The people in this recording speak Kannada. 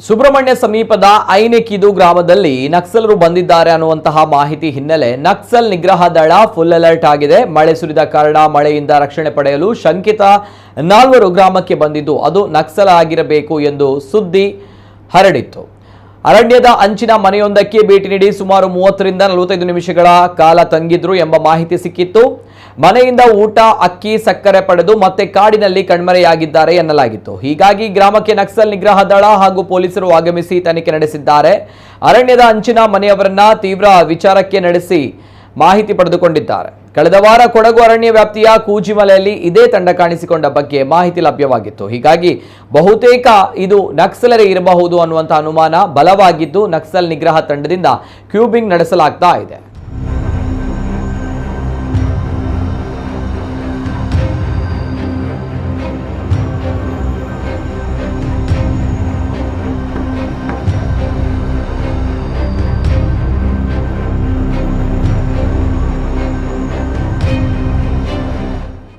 ಸುಬ್ರಹ್ಮಣ್ಯ ಸಮೀಪದ ಐನೆಕಿದು ಗ್ರಾಮದಲ್ಲಿ ನಕ್ಸಲರು ಬಂದಿದ್ದಾರೆ ಅನ್ನುವಂತಹ ಮಾಹಿತಿ ಹಿನ್ನೆಲೆ ನಕ್ಸಲ್ ನಿಗ್ರಹ ದಳ ಫುಲ್ ಅಲರ್ಟ್ ಆಗಿದೆ. ಮಳೆ ಸುರಿದ ಕಾರಣ ಮಳೆಯಿಂದ ರಕ್ಷಣೆ ಪಡೆಯಲು ಶಂಕಿತ ನಾಲ್ವರು ಗ್ರಾಮಕ್ಕೆ ಬಂದಿದ್ದು, ಅದು ನಕ್ಸಲ್ ಆಗಿರಬೇಕು ಎಂದು ಸುದ್ದಿ ಹರಡಿತ್ತು. ಅರಣ್ಯದ ಅಂಚಿನ ಮನೆಯೊಂದಕ್ಕೆ ಭೇಟಿ ನೀಡಿ ಸುಮಾರು ಮೂವತ್ತರಿಂದ ನಲವತ್ತೈದು ನಿಮಿಷಗಳ ಕಾಲ ತಂಗಿದ್ರು ಎಂಬ ಮಾಹಿತಿ ಸಿಕ್ಕಿತ್ತು. ಮನೆಯಿಂದ ಊಟ, ಅಕ್ಕಿ, ಸಕ್ಕರೆ ಪಡೆದು ಮತ್ತೆ ಕಾಡಿನಲ್ಲಿ ಕಣ್ಮರೆಯಾಗಿದ್ದಾರೆ ಎನ್ನಲಾಗಿತ್ತು. ಹೀಗಾಗಿ ಗ್ರಾಮಕ್ಕೆ ನಕ್ಸಲ್ ನಿಗ್ರಹ ದಳ ಹಾಗೂ ಪೊಲೀಸರು ಆಗಮಿಸಿ ತನಿಖೆ ನಡೆಸಿದ್ದಾರೆ. ಅರಣ್ಯದ ಅಂಚಿನ ಮನೆಯವರನ್ನ ತೀವ್ರ ವಿಚಾರಕ್ಕೆ ನಡೆಸಿ ಮಾಹಿತಿ ಪಡೆದುಕೊಂಡಿದ್ದಾರೆ. ಕಳೆದ ವಾರ ಕೊಡಗು ಅರಣ್ಯ ವ್ಯಾಪ್ತಿಯ ಕೂಜಿಮಲೆಯಲ್ಲಿ ಇದೇ ತಂಡ ಕಾಣಿಸಿಕೊಂಡ ಬಗ್ಗೆ ಮಾಹಿತಿ ಲಭ್ಯವಾಗಿತ್ತು. ಹೀಗಾಗಿ ಬಹುತೇಕ ಇದು ನಕ್ಸಲರೇ ಇರಬಹುದು ಅನ್ನುವಂತಹ ಅನುಮಾನ ಬಲವಾಗಿದ್ದು ನಕ್ಸಲ್ ನಿಗ್ರಹ ತಂಡದಿಂದ ಕ್ಯೂಬಿಂಗ್ ನಡೆಸಲಾಗ್ತಾ ಇದೆ.